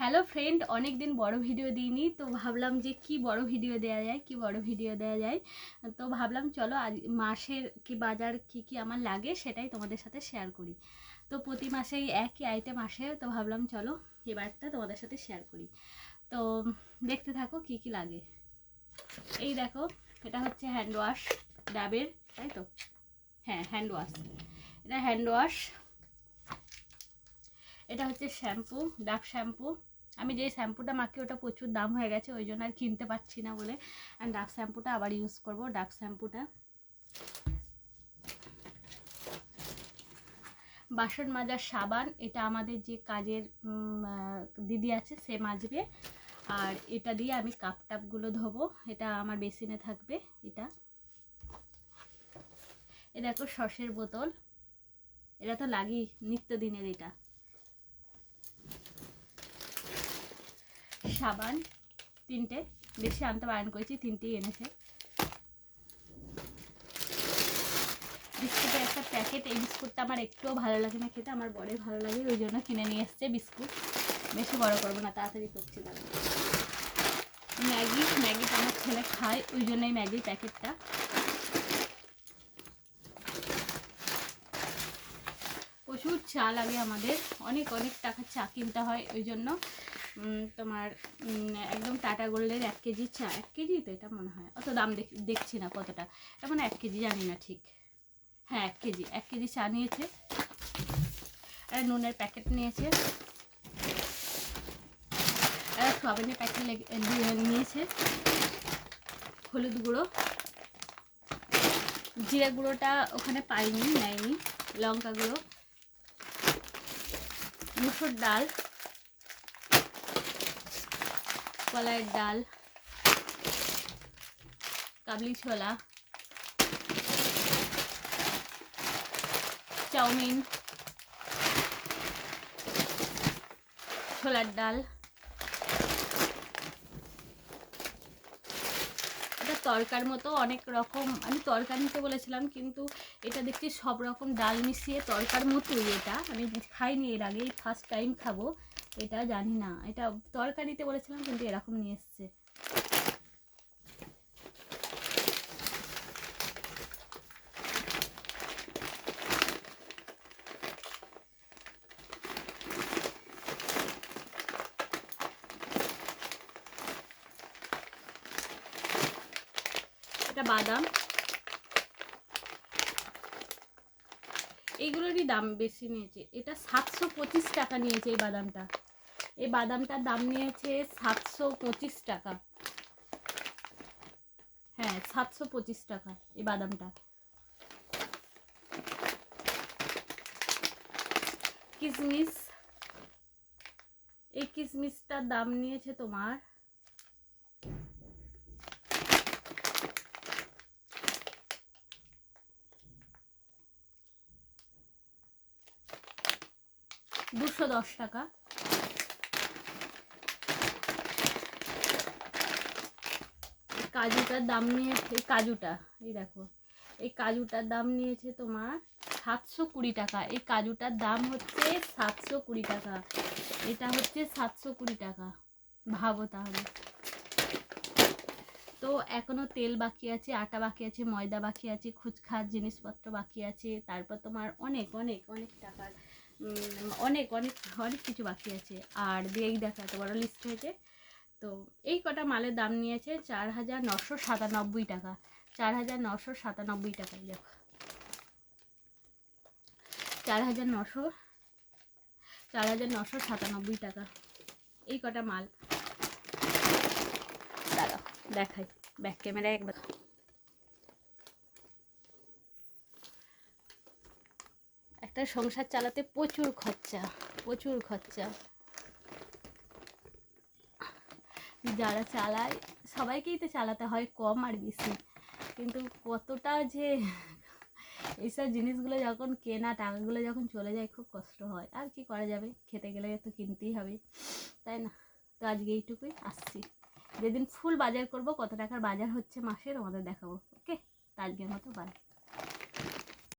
Hello friend অনেক দিন বড় ভিডিও দিইনি, তো ভাবলাম যে কি বড় ভিডিও দেওয়া যায়, কি বড় ভিডিও দেওয়া যায়। তো ভাবলাম চলো আজ মাসের কি বাজার কি কি আমার লাগে সেটাই তোমাদের সাথে শেয়ার করি। তো প্রতি মাসেই একই আইটেম আসে, তো ভাবলাম চলো এবারটা তোমাদের সাথে শেয়ার করি। তো দেখতে থাকো কি কি লাগে। এই দেখো, এটা হচ্ছে হ্যান্ড ওয়াশ ডাবের, তাই তো? হ্যাঁ হ্যান্ড ওয়াশ এটা হ্যান্ড ওয়াশ এটা হচ্ছে শ্যাম্পু, ডাব শ্যাম্পু। আমি যে শ্যাম্পুটা মাখি, ওটা প্রচুর দাম হয়ে গেছে, ওই জন্য আর কিনতে পারছি না বলে। ডাব শ্যাম্পুটা আবার ইউজ করব, ডাব শ্যাম্পুটা। বাসন মাজার সাবান, এটা আমাদের যে কাজের দিদি আছে, সে মাজবে। আর এটা দিয়ে আমি কাপ টাপগুলো ধোবো, এটা আমার বেসিনে থাকবে, এটা। এ দেখো সসের বোতল। এটা তো লাগেই, নিত্যদিনের এটা। সাবান, তিনটে। বেশি আনতে বারণ করেছি, তিনটেই এনেছে। বিস্কুটের একটা প্যাকেট, এই বিস্কুটটা আমার একটুও ভালো লাগে না খেতে, আমার বড়ে ভালো লাগে, ওই জন্য কিনে নিয়ে এসছে বিস্কুট। বেশি বড় করব না, তাড়াতাড়ি করছি দাঁড়া ম্যাগি ম্যাগিটা আমার ছেলে খায়, ওই জন্যই ম্যাগির প্যাকেটটা। প্রচুর চা লাগে আমাদের, অনেক অনেক টাকার চা কিনতে হয়, ওই জন্য। তোমার একদম টাটা গোল্ডের এক কেজি চা, এক কেজি তো এটা মনে হয়, অত দাম দেখ- দেখছি না কতটা এখন এক কেজি, জানি না ঠিক। হ্যাঁ এক কেজি এক কেজি চা নিয়েছে, আর নুনের প্যাকেট নিয়েছে, আর সয়াবিনের প্যাকেট নিয়েছে, হলুদ গুঁড়ো। জিরে গুঁড়োটা ওখানে পাইনি, নেয়নি, লঙ্কা গুঁড়ো, মুসুর ডাল। কলাইয়ের ডাল, কাবলি ছোলা, চাউমিন, ছোলার ডাল। এটা তরকার মতো অনেক রকম, আমি তরকার নিতে বলেছিলাম, কিন্তু এটা দেখছি সব রকম ডাল মিশিয়ে তরকার মতোই এটা। আমি খাইনি এর আগে ফার্স্ট টাইম খাব। এটা জানি না। এটা তরকারিতে বলেছিলাম, কিন্তু এরকম নিয়ে এসছে। এটা বাদাম। এইগুলোরই দাম বেশি নিয়েছে। এটা সাতশো পঁচিশ টাকা নিয়েছে এই বাদামটা। এই বাদামটার দাম নিয়েছে সাতশো পঁচিশ টাকা। হ্যাঁ সাতশো পঁচিশ টাকা এই বাদামটা। কিশমিশ এই কিশমিশটার দাম নিয়েছে তোমার দুশো দশ টাকা। কাজুটার দাম নিয়েছে, এই কাজুটা, এই দেখো, এই কাজুটার দাম নিয়েছে তোমার সাতশো কুড়ি টাকা। এই কাজুটার দাম হচ্ছে সাতশো কুড়ি টাকা। এটা হচ্ছে সাতশো কুড়ি টাকা। ভাবো তাহলে। তো এখনও তেল বাকি আছে, আটা বাকি আছে, ময়দা বাকি আছে খুচখাট জিনিসপত্র বাকি আছে, তারপর তোমার অনেক অনেক অনেক টাকার অনেক অনেক অনেক কিছু বাকি আছে। আর দিয়েই দেখা, এত বড় লিস্ট হয়েছে। তো এই কটা মালের দাম নিয়েছে চার হাজার নশো সাতানব্বই টাকা। চার হাজার নশো সাতানব্বই টাকা দেখো। চার হাজার নশো, চার হাজার নশো সাতানব্বই টাকা। এই কটা মাল। দাঁড়াও, দেখাই ব্যাক ক্যামেরায় একবার। একটা সংসার চালাতে প্রচুর খরচা প্রচুর খরচা। যারা চালায়, সবাইকেই তো চালাতে হয় কম আর বেশি। কিন্তু কতটা যে এইসব জিনিসগুলো যখন কেনা, টাকাগুলো যখন চলে যায়, খুব কষ্ট হয়। আর কি করা যাবে? খেতে গেলে তো কিনতেই হবে, তাই না? তো আজকে এইটুকুই, আসছি। যেদিন ফুল বাজার করব, কত টাকার বাজার হচ্ছে মাসে, তোমাদের দেখাবো, ওকে? তো আজকের মতো বাই